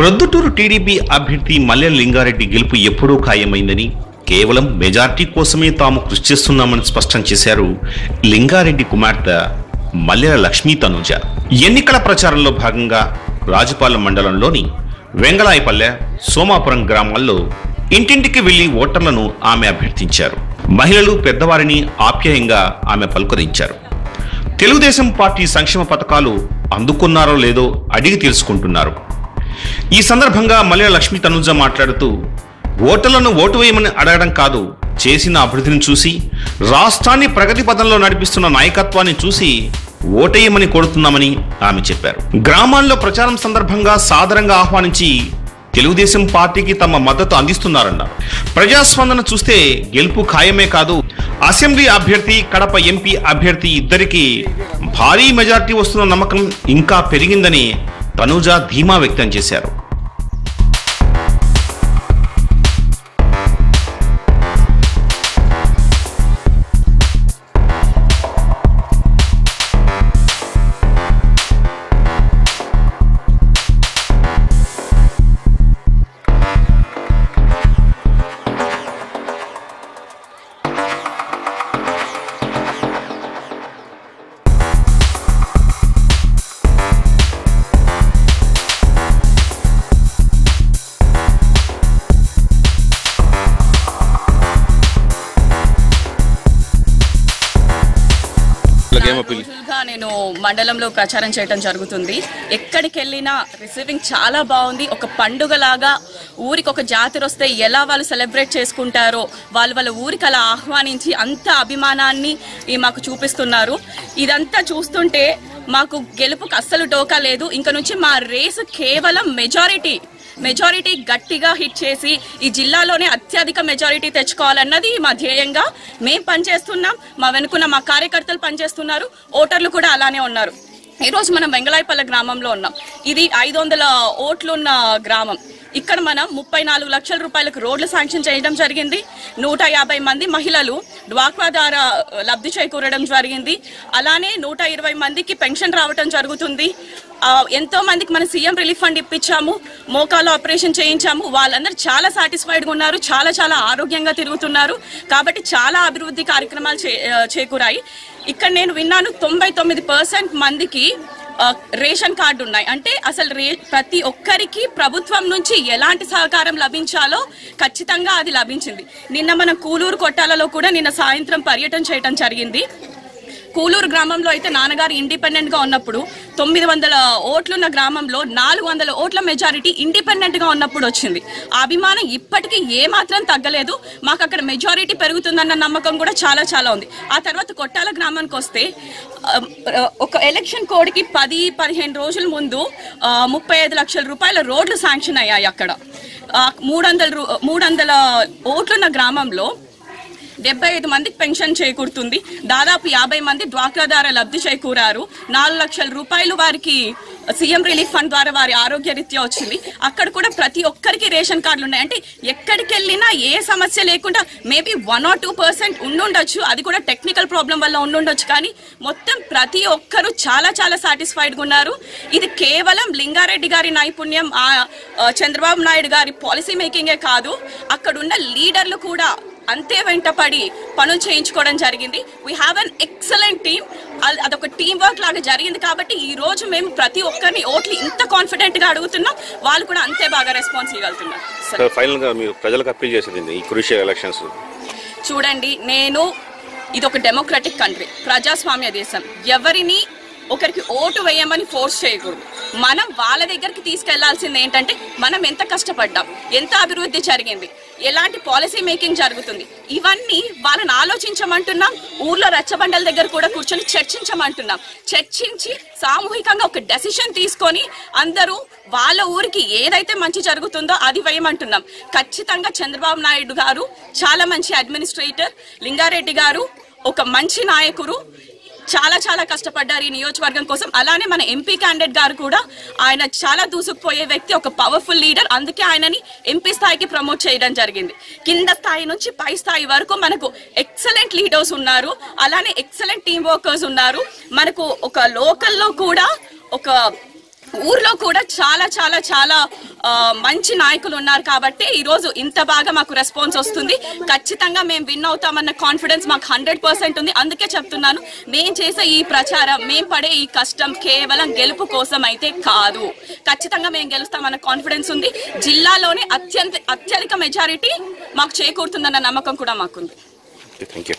Proddatur TDP అభ్యర్థి మల్లెల లింగారెడ్డి గెలుపు ఎప్పుడూ ఖాయమైందని కేవలం మెజార్టీ కోసమే తాము కృషి చేస్తున్నామని స్పష్టం చేశారు లింగారెడ్డి కుమార్తె మల్లెల లక్ష్మీ తనుజ. ఎన్నికల ప్రచారంలో భాగంగా రాజుపాలెం మండలంలోని వెంగళాయపల్లె సోమాపురం గ్రామాల్లో ఇంటింటికి వెళ్ళి ఓటర్లను ఆమె అభ్యర్థించారు. మహిళలు పెద్దవారిని ఆప్యాయంగా ఆమె పలుకరించారు. తెలుగుదేశం పార్టీ సంక్షేమ పథకాలు అందుకున్నారో లేదో అడిగి తెలుసుకుంటున్నారు. ఈ సందర్భంగా మల్లెల లక్ష్మి తనుజ మాట్లాడుతూ ఓటర్లను ఓటు వేయమని అడగడం కాదు చేసిన అభివృద్ధిని చూసి రాష్ట్రాన్ని ప్రగతి పథంలో నడిపిస్తున్న నాయకత్వాన్ని చూసి ఓటేయమని కోరుతున్నామని ఆమె చెప్పారు. గ్రామాల్లో ప్రచారం సందర్భంగా సాదరంగా ఆహ్వానించి తెలుగుదేశం పార్టీకి తమ మద్దతు అందిస్తున్నారన్నారు. ప్రజాస్పందన చూస్తే గెలుపు ఖాయమే కాదు అసెంబ్లీ అభ్యర్థి కడప ఎంపీ అభ్యర్థి ఇద్దరికి భారీ మెజార్టీ వస్తున్న నమ్మకం ఇంకా పెరిగిందని తనూజ ధీమా వ్యక్తం చేశారు. రోజులుగా నేను మండలంలో ప్రచారం చేయడం జరుగుతుంది. ఎక్కడికి వెళ్ళినా రిసీవింగ్ చాలా బాగుంది. ఒక పండుగలాగా ఊరికి ఒక జాతర వస్తే ఎలా వాళ్ళు సెలబ్రేట్ చేసుకుంటారో వాళ్ళు వాళ్ళ ఊరికి అలా ఆహ్వానించి అంత అభిమానాన్ని మాకు చూపిస్తున్నారు. ఇదంతా చూస్తుంటే మాకు గెలుపుకు అస్సలు డోకా లేదు. ఇంక నుంచి మా రేసు కేవలం మెజారిటీ మెజారిటీ గట్టిగా హిట్ చేసి ఈ జిల్లాలోనే అత్యధిక మెజారిటీ తెచ్చుకోవాలన్నది మా ధ్యేయంగా. మేం పనిచేస్తున్నాం మా వెనుకున్న మా కార్యకర్తలు పనిచేస్తున్నారు ఓటర్లు కూడా అలానే ఉన్నారు. ఈరోజు మనం వెంగళాయపల్లె గ్రామంలో ఉన్నాం. ఇది ఐదు వందల ఓట్లున్న గ్రామం. ఇక్కడ మనం ముప్పై నాలుగు లక్షల రూపాయలకు రోడ్లు శాంక్షన్ చేయడం జరిగింది. నూట యాభై మంది మహిళలు డ్వాక్వా ద్వారా లబ్ధి చేకూరడం జరిగింది. అలానే నూట ఇరవై మందికి పెన్షన్ రావడం జరుగుతుంది. ఎంతో మందికి మనం సీఎం రిలీఫ్ ఫండ్ ఇప్పించాము. మోకాలు ఆపరేషన్ చేయించాము. వాళ్ళందరూ చాలా సాటిస్ఫైడ్గా ఉన్నారు. చాలా చాలా ఆరోగ్యంగా తిరుగుతున్నారు. కాబట్టి చాలా అభివృద్ధి కార్యక్రమాలు చే చేకూరాయి. ఇక్కడ నేను విన్నాను తొంభై తొమ్మిది పర్సెంట్ మందికి రేషన్ కార్డు ఉన్నాయి. అంటే అసలు రే ప్రతి ఒక్కరికి ప్రభుత్వం నుంచి ఎలాంటి సహకారం లభించాలో ఖచ్చితంగా అది లభించింది. నిన్న మనం కూలూరు కొట్టాలలో కూడా నిన్న సాయంత్రం పర్యటన చేయడం జరిగింది. కూలూరు గ్రామంలో అయితే నాన్నగారు ఇండిపెండెంట్గా ఉన్నప్పుడు తొమ్మిది వందల ఓట్లున్న గ్రామంలో నాలుగు వందల ఓట్ల మెజారిటీ ఇండిపెండెంట్గా ఉన్నప్పుడు వచ్చింది. ఆ అభిమానం ఇప్పటికీ ఏ మాత్రం తగ్గలేదు. మాకు అక్కడ మెజారిటీ పెరుగుతుందన్న నమ్మకం కూడా చాలా చాలా ఉంది. ఆ తర్వాత కొట్టాల గ్రామానికి వస్తే ఒక ఎలక్షన్ కోడ్కి పది పదిహేను రోజుల ముందు ముప్పై ఐదు లక్షల రూపాయల రోడ్లు శాంక్షన్ అయ్యాయి అక్కడ. మూడు వందల మూడు వందల ఓట్లున్న గ్రామంలో డెబ్బై ఐదు మందికి పెన్షన్ చేకూరుతుంది. దాదాపు యాభై మంది డ్వాక్రా ద్వారా లబ్ధి చేకూరారు. నాలుగు లక్షల రూపాయలు వారికి సీఎం రిలీఫ్ ఫండ్ ద్వారా వారి ఆరోగ్య రీత్యా వచ్చింది. అక్కడ కూడా ప్రతి ఒక్కరికి రేషన్ కార్డులు ఉన్నాయి. అంటే ఎక్కడికి వెళ్ళినా ఏ సమస్య లేకుండా maybe one or two percent ఉండుండొచ్చు. అది కూడా టెక్నికల్ ప్రాబ్లం వల్ల ఉండుండొచ్చు. కానీ మొత్తం ప్రతి ఒక్కరూ చాలా చాలా సాటిస్ఫైడ్గా ఉన్నారు. ఇది కేవలం లింగారెడ్డి గారి నైపుణ్యం ఆ, చంద్రబాబు నాయుడు గారి పాలసీ మేకింగే కాదు. అక్కడున్న లీడర్లు కూడా అంతే వెంటపడి పనులు చేయించుకోవడం జరిగింది. We have an excellent team అదొక టీం వర్క్ లాగా జరిగింది కాబట్టి ఈ రోజు మేము ప్రతి ఒక్కరిని ఓట్లు ఇంత కాన్ఫిడెంట్గా అడుగుతున్నాం. వాళ్ళు కూడా అంతే బాగా రెస్పాన్స్ ఇవ్వగలుగుతున్నారు. సరే ఫైనల్గా మీరు ప్రజలకు అప్పీల్ చేసేది ఈ క్రూషియల్ ఎలక్షన్స్ చూడండి నేను ఇది ఒక డెమోక్రటిక్ కంట్రీ ప్రజాస్వామ్య దేశం. ఎవరిని ఒకరికి ఓటు వేయమని ఫోర్స్ చేయకూడదు. మనం వాళ్ళ దగ్గరికి తీసుకెళ్ళాల్సింది ఏంటంటే మనం ఎంత కష్టపడ్డాం ఎంత అభివృద్ధి జరిగింది ఎలాంటి పాలసీ మేకింగ్ జరుగుతుంది ఇవన్నీ వాళ్ళని ఆలోచించమంటున్నాం ఊర్లో రచ్చబండల దగ్గర కూడా కూర్చొని చర్చించమంటున్నాం. చర్చించి సామూహికంగా ఒక డెసిషన్ తీసుకొని అందరూ వాళ్ళ ఊరికి ఏదైతే మంచి జరుగుతుందో అది వేయమంటున్నాం. ఖచ్చితంగా చంద్రబాబు నాయుడు గారు చాలా మంచి అడ్మినిస్ట్రేటర్ లింగారెడ్డి గారు ఒక మంచి నాయకుడు చాలా చాలా కష్టపడ్డారు ఈ నియోజకవర్గం కోసం. అలానే మన ఎంపీ క్యాండిడేట్ గారు కూడా ఆయన చాలా దూసుకుపోయే వ్యక్తి ఒక పవర్ఫుల్ లీడర్ అందుకే ఆయనని ఎంపీ స్థాయికి ప్రమోట్ చేయడం జరిగింది. కింద స్థాయి నుంచి పై స్థాయి వరకు మనకు ఎక్సలెంట్ లీడర్స్ ఉన్నారు. అలానే ఎక్సలెంట్ టీమ్ వర్కర్స్ ఉన్నారు. మనకు ఒక లోకల్లో కూడా ఒక ఊర్లో కూడా చాలా చాలా చాలా మంచి నాయకులు ఉన్నారు కాబట్టి ఈ రోజు ఇంత బాగా మాకు రెస్పాన్స్ వస్తుంది. ఖచ్చితంగా మేము విన్ అవుతామన్న కాన్ఫిడెన్స్ మాకు హండ్రెడ్ పర్సెంట్ ఉంది. అందుకే చెప్తున్నాను మేము చేసే ఈ ప్రచారం మేము పడే ఈ కష్టం కేవలం గెలుపు కోసం అయితే కాదు. ఖచ్చితంగా మేము గెలుస్తామన్న కాన్ఫిడెన్స్ ఉంది. జిల్లాలోనే అత్యంత అత్యధిక మెజారిటీ మాకు చేకూరుతుందన్న నమ్మకం కూడా మాకుంది. Thank you